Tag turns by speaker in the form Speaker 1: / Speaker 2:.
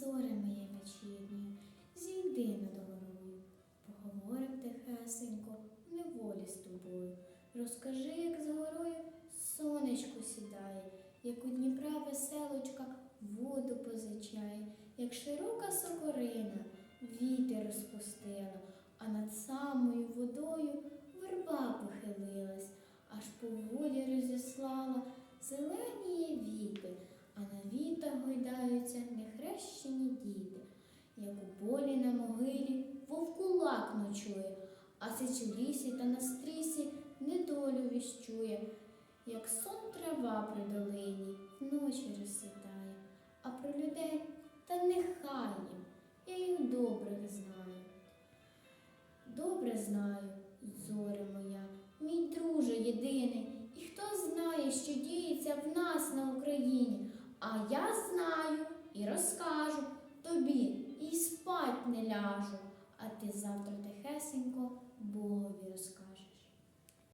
Speaker 1: зоре моє вечірнє, зійди над горою, поговорим тихесенько, неволі з тобою. Розкажи, як з горою сонечко сідає, як у Дніпра веселочка воду позичає, як широка сокорина вітер розпустила, а над самою водою верба похилилась, аж поволі розіслала зелені віти, а на вітах гойдаються нехрещені діти, як у полі на могилі вовкулак ночує, а сич у лісі та на стрісі недолю віщує, як сон трава при долині вночі розсвітає, а про людей та нехай їм, я їх добре знаю. Добре знаю, не ляжу, а ти завтра тихесенько Богові розкажеш.